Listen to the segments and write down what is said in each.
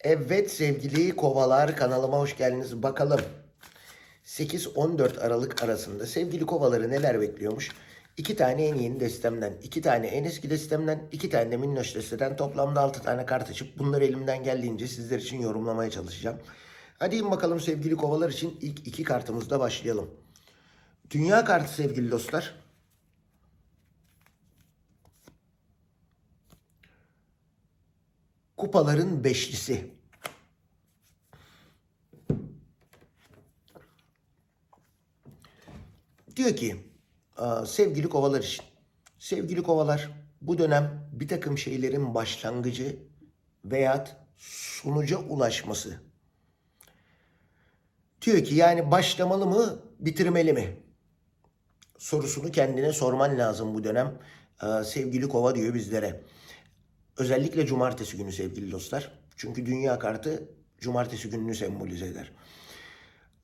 Evet sevgili kovalar kanalıma hoş geldiniz. Bakalım 8-14 Aralık arasında sevgili kovaları neler bekliyormuş? İki tane en yeni destemden, iki tane en eski destemden, iki tane de minnoş desteden toplamda 6 tane kart açıp bunları elimden geldiğince sizler için yorumlamaya çalışacağım. Hadi bakalım sevgili kovalar için ilk iki kartımızda başlayalım. Dünya kartı sevgili dostlar. Kupaların beşlisi. Diyor ki "Aa, sevgili kovalar için. Sevgili kovalar bu dönem bir takım şeylerin başlangıcı veyahut sonuca ulaşması. Diyor ki yani başlamalı mı bitirmeli mi? Sorusunu kendine sorman lazım bu dönem. Sevgili kova diyor bizlere. Özellikle cumartesi günü sevgili dostlar. Çünkü dünya kartı cumartesi gününü sembolize eder.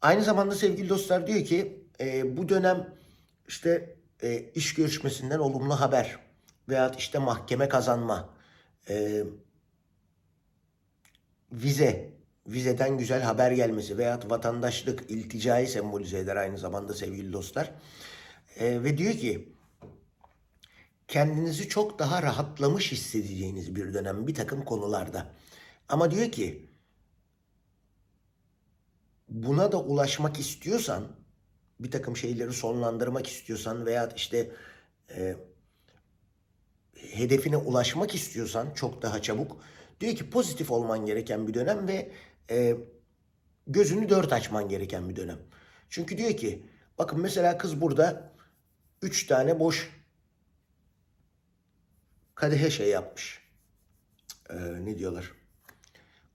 Aynı zamanda sevgili dostlar diyor ki e, bu dönem işte e, iş görüşmesinden olumlu haber veyahut işte mahkeme kazanma, e, vize, vizeden güzel haber gelmesi veyahut vatandaşlık, ilticayı sembolize eder aynı zamanda sevgili dostlar. E, ve diyor ki kendinizi çok daha rahatlamış hissedeceğiniz bir dönem bir takım konularda. Ama diyor ki buna da ulaşmak istiyorsan bir takım şeyleri sonlandırmak istiyorsan veya işte e, hedefine ulaşmak istiyorsan çok daha çabuk diyor ki pozitif olman gereken bir dönem ve e, gözünü dört açman gereken bir dönem. Çünkü diyor ki bakın mesela kız burada üç tane boş kadehe şey yapmış. Ee, ne diyorlar?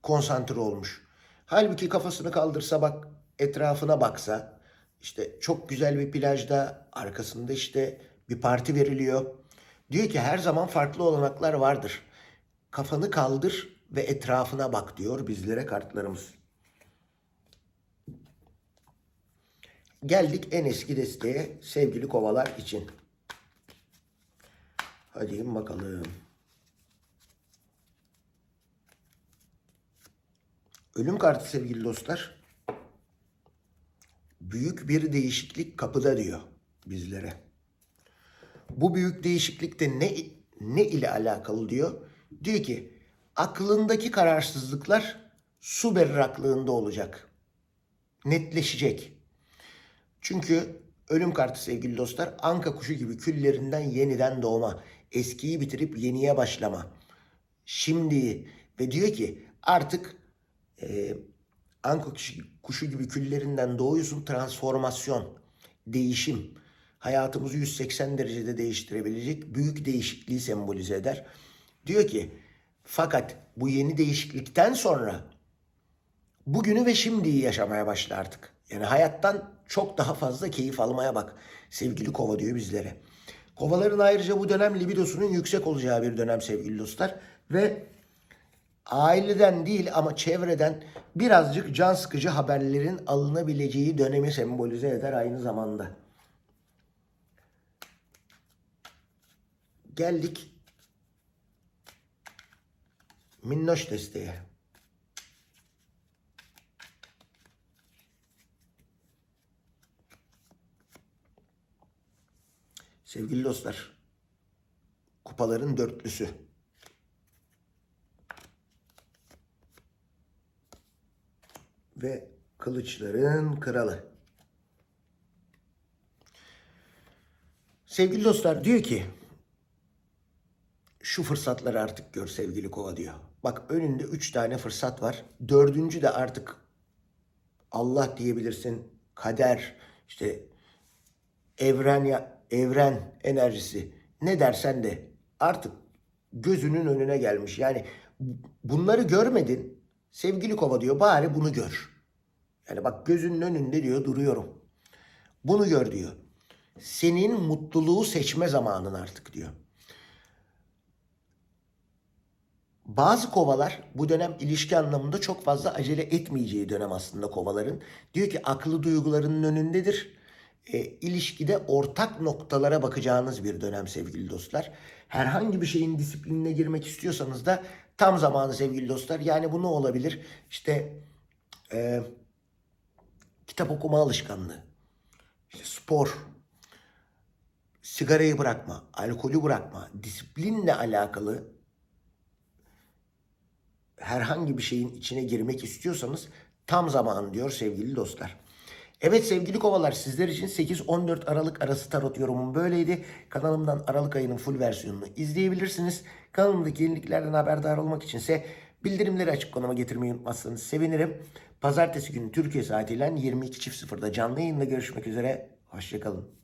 Konsantre olmuş. Halbuki kafasını kaldırsa bak etrafına baksa işte çok güzel bir plajda arkasında işte bir parti veriliyor. Diyor ki her zaman farklı olanaklar vardır. Kafanı kaldır ve etrafına bak diyor bizlere kartlarımız. Geldik en eski desteğe sevgili kovalar için. Hadi bakalım. Ölüm kartı sevgili dostlar. Büyük bir değişiklik kapıda diyor bizlere. Bu büyük değişiklik de ne ne ile alakalı diyor? Diyor ki aklındaki kararsızlıklar su berraklığında olacak. Netleşecek. Çünkü ölüm kartı sevgili dostlar anka kuşu gibi küllerinden yeniden doğma, eskiyi bitirip yeniye başlama. Şimdi ve diyor ki artık e, anka kuşu, kuşu gibi küllerinden doğuyorsun transformasyon, değişim. Hayatımızı 180 derecede değiştirebilecek büyük değişikliği sembolize eder. Diyor ki fakat bu yeni değişiklikten sonra bugünü ve şimdiyi yaşamaya başla artık. Yani hayattan çok daha fazla keyif almaya bak. Sevgili kova diyor bizlere. Kovaların ayrıca bu dönem libidosunun yüksek olacağı bir dönem sevgili dostlar. Ve aileden değil ama çevreden birazcık can sıkıcı haberlerin alınabileceği dönemi sembolize eder aynı zamanda. Geldik minnoş desteğe. Sevgili dostlar, kupaların dörtlüsü. Ve kılıçların kralı. Sevgili dostlar diyor ki, şu fırsatları artık gör sevgili kova diyor. Bak önünde üç tane fırsat var. Dördüncü de artık Allah diyebilirsin, kader, işte evren ya evren enerjisi ne dersen de artık gözünün önüne gelmiş. Yani bunları görmedin sevgili kova diyor bari bunu gör. Yani bak gözünün önünde diyor duruyorum. Bunu gör diyor. Senin mutluluğu seçme zamanın artık diyor. Bazı kovalar bu dönem ilişki anlamında çok fazla acele etmeyeceği dönem aslında kovaların. Diyor ki aklı duygularının önündedir. E, ilişkide ortak noktalara bakacağınız bir dönem sevgili dostlar. Herhangi bir şeyin disiplinine girmek istiyorsanız da Tam zamanı sevgili dostlar. Yani bu ne olabilir? İşte e, kitap okuma alışkanlığı, işte spor, sigarayı bırakma, alkolü bırakma, disiplinle alakalı herhangi bir şeyin içine girmek istiyorsanız tam zamanı diyor sevgili dostlar. Evet sevgili kovalar sizler için 8-14 Aralık arası tarot yorumum böyleydi. Kanalımdan Aralık ayının full versiyonunu izleyebilirsiniz. Kanalımdaki yeniliklerden haberdar olmak içinse bildirimleri açık konuma getirmeyi unutmazsanız sevinirim. Pazartesi günü Türkiye saatiyle 22.00'da canlı yayında görüşmek üzere. Hoşçakalın.